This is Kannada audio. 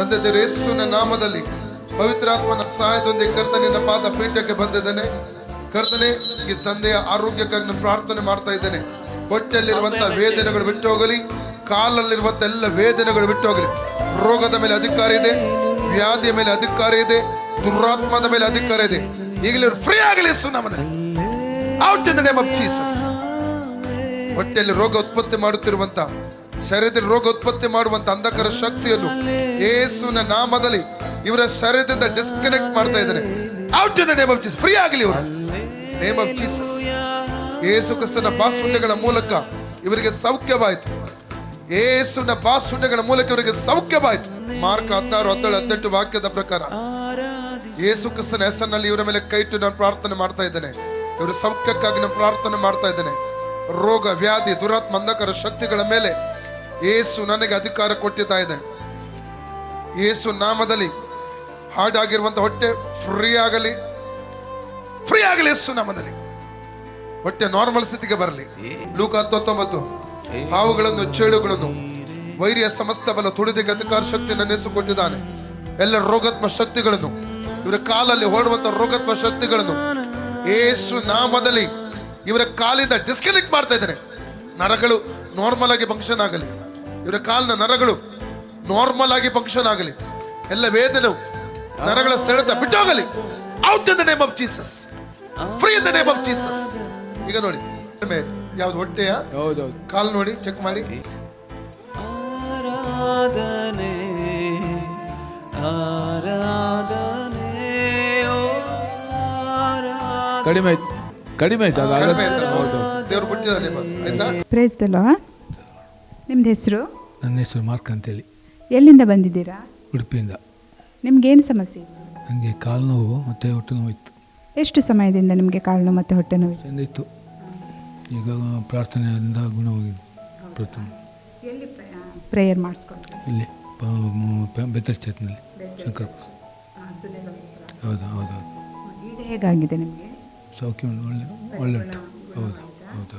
ತಂದೆ ದೇವರ ಯೇಸುವಿನ ನಾಮದಲ್ಲಿ ಪವಿತ್ರಾತ್ಮನ ಸಹಾಯದೊಂದಿಗೆ ಕರ್ತನಿನ ಪಾದ ಪೀಠಕ್ಕೆ ಬಂದಿದ್ದೇನೆ. ಕರ್ತನೆ ಈ ತಂದೆಯ ಆರೋಗ್ಯಕ್ಕಾಗಿ ನಾನು ಪ್ರಾರ್ಥನೆ ಮಾಡ್ತಾ ಇದ್ದೇನೆ. ಹೊಟ್ಟೆಯಲ್ಲಿರುವಂತಹ ವೇದನೆಗಳು ಬಿಟ್ಟು ಹೋಗಲಿ ಕಾಲಲ್ಲಿರುವಂತ ಎಲ್ಲ ವೇದನೆಗಳು ಬಿಟ್ಟು ಹೋಗಲಿ ರೋಗದ ಮೇಲೆ ಅಧಿಕಾರ ಇದೆ ವ್ಯಾಧಿಯ ಮೇಲೆ ಅಧಿಕಾರ ಇದೆ ದುರಾತ್ಮದ ಮೇಲೆ ಅಧಿಕಾರ ಇದೆ. ಈಗಲೇ ಫ್ರೀ ಆಗಲಿ out in the name of Jesus ಹೊಟ್ಟೆಯಲ್ಲಿ ರೋಗ ಉತ್ಪತ್ತಿ ಮಾಡುತ್ತಿರುವಂತ ಶರೀರದಲ್ಲಿ ರೋಗ ಉತ್ಪತ್ತಿ ಮಾಡುವಂತ ಅಂಧಕರ ಶಕ್ತಿಯನ್ನು ಯೇಸುವಿನ ನಾಮದಲ್ಲಿ ಇವರ ಶರೀರದಿಂದ ಡಿಸ್ಕನೆಕ್ಟ್ ಮಾಡ್ತಾ ಇದ್ದಾರೆ. Out in name of Jesus free ಆಗಲಿ ಇವರು. ನೇಮ್ ಆಫ್ ಜೀಸಸ್ ಯೇಸು ಕ್ರಿಸ್ತನ ಬಾಸುಂಡೆಗಳ ಮೂಲಕ ಇವರಿಗೆ ಸೌಖ್ಯವಾಯಿತು. ಯೇಸುವಿನ ಬಾಸುಂಡೆಗಳ ಮೂಲಕ ಇವರಿಗೆ ಸೌಖ್ಯವಾಯಿತು. ಮಾರ್ಕ ಹದಿನಾರು, ಹದಿನೇಳು, ಹದಿನೆಂಟು ವಾಕ್ಯದ ಪ್ರಕಾರ ಯೇಸು ಕ್ರಿಸ್ತನ ಹೆಸರಿನಲ್ಲಿ ಇವರ ಮೇಲೆ ಕೈ ಇಟ್ಟು ನಾನು ಪ್ರಾರ್ಥನೆ ಮಾಡ್ತಾ ಇದ್ದೇನೆ. ಇವರ ಸೌಖ್ಯಕ್ಕಾಗಿ ನಾನು ಪ್ರಾರ್ಥನೆ ಮಾಡ್ತಾ ಇದ್ದೇನೆ. ರೋಗ, ವ್ಯಾಧಿ, ದುರಾತ್ಮ, ಅಂಧಕರ ಶಕ್ತಿಗಳ ಮೇಲೆ ಯೇಸು ನನಗೆ ಅಧಿಕಾರ ಕೊಟ್ಟಿದ್ದಾ ಇದೆ. ಏಸು ನಾಮದಲ್ಲಿ ಹಾಡಾಗಿರುವಂಥ ಹೊಟ್ಟೆ ಫ್ರೀ ಆಗಲಿ. ಫ್ರೀ ಆಗಲಿ ಯೇಸು ನಾಮದಲ್ಲಿ. ಹೊಟ್ಟೆ ನಾರ್ಮಲ್ ಸ್ಥಿತಿಗೆ ಬರಲಿ. ಲೂಕ ಹತ್ತೊಂಬತ್ತು. ಹಾವುಗಳನ್ನು, ಚೇಳುಗಳನ್ನು, ವೈರಿಯ ಸಮಸ್ತ ಬಲ ತುಳಿದಿಗೆ ಅಧಿಕಾರ ಶಕ್ತಿಯನ್ನು ನೆನೆಸಿಕೊಟ್ಟಿದ್ದಾನೆ. ಎಲ್ಲ ರೋಗತ್ಮ ಶಕ್ತಿಗಳನ್ನು, ಇವರ ಕಾಲಲ್ಲಿ ಹೊರಡುವಂತ ರೋಗತ್ಮ ಶಕ್ತಿಗಳನ್ನು ಏಸು ನಾಮದಲ್ಲಿ ಇವರ ಕಾಲಿಂದ ಡಿಸ್ಕನೆಕ್ಟ್ ಮಾಡ್ತಾ ಇದ್ದಾರೆ. ನರಗಳು ನಾರ್ಮಲ್ ಆಗಿ ಫಂಕ್ಷನ್ ಆಗಲಿ. ಇವರ ಕಾಲಿನ ನರಗಳು ನಾರ್ಮಲ್ ಆಗಿ ಫಂಕ್ಷನ್ ಆಗಲಿ. ಎಲ್ಲ ವೇದನೆ ನರಗಳ ಸೆಳೆತ ಬಿಟ್ಟೋಗಲಿ. Out in the name of Jesus free in the name of Jesus ಈಗ ನೋಡಿ ಕಡಿಮೆ ಆಯ್ತು. ಯಾವ್ದು ಹೊಟ್ಟೆಯ? ಕಾಲ್ ಕಾಲು ನೋಡಿ ಚೆಕ್ ಮಾಡಿ. ಆರಾಧನೆ ಆರಾಧನೆ ಕಡಿಮೆ ಆಯ್ತು. ಕಡಿಮೆ ಆಯ್ತು ಅದು ಕಡಿಮೆ ಆಗಲ್ಲ. ಆಯ್ತು. ಹೌದು ದೇವ್ರು ಬಿಟ್ಟಿದ್ದಾರೆ ಆಯ್ತಾ? ಪ್ರೈಸ್ ನಿಮ್ದು ಹೆಸರು? ನನ್ನ ಹೆಸರು ಮಾರ್ಕ್ ಅಂತೇಳಿ. ಎಲ್ಲಿಂದ ಬಂದಿದ್ದೀರಾ? ಉಡುಪಿಯಿಂದ. ನಿಮ್ಗೇನು ಸಮಸ್ಯೆ? ನನಗೆ ಕಾಲು ನೋವು ಮತ್ತು ಹೊಟ್ಟೆ ನೋವು ಇತ್ತು ಎಷ್ಟು ಸಮಯದಿಂದ ನಿಮಗೆ ಕಾಲು ನೋವು ಮತ್ತು ಹೊಟ್ಟೆ ನೋವು ಚೆಂದ ಇತ್ತು. ಈಗ ಪ್ರಾರ್ಥನೆಯಿಂದ ಗುಣವಾಗಿದೆ ಪ್ರಾರ್ಥನೆ. ಎಲ್ಲಿ ಪ್ರೇಯರ್ ಮಾಡಿಸ್ಕೊಂಡು ಇಲ್ಲಿ ಬೆತ್ತಲ್ ಚೇತ್ನಲ್ಲಿ ಶಂಕರ ಹೌದು ಹೌದು ಹೌದು. ಈಗ ಹೇಗಾಗಿದೆ ನಿಮಗೆ? ಸೌಖ್ಯ ಒಳ್ಳೆ ಒಳ್ಳೆ ಉಂಟು. ಹೌದು ಹೌದು.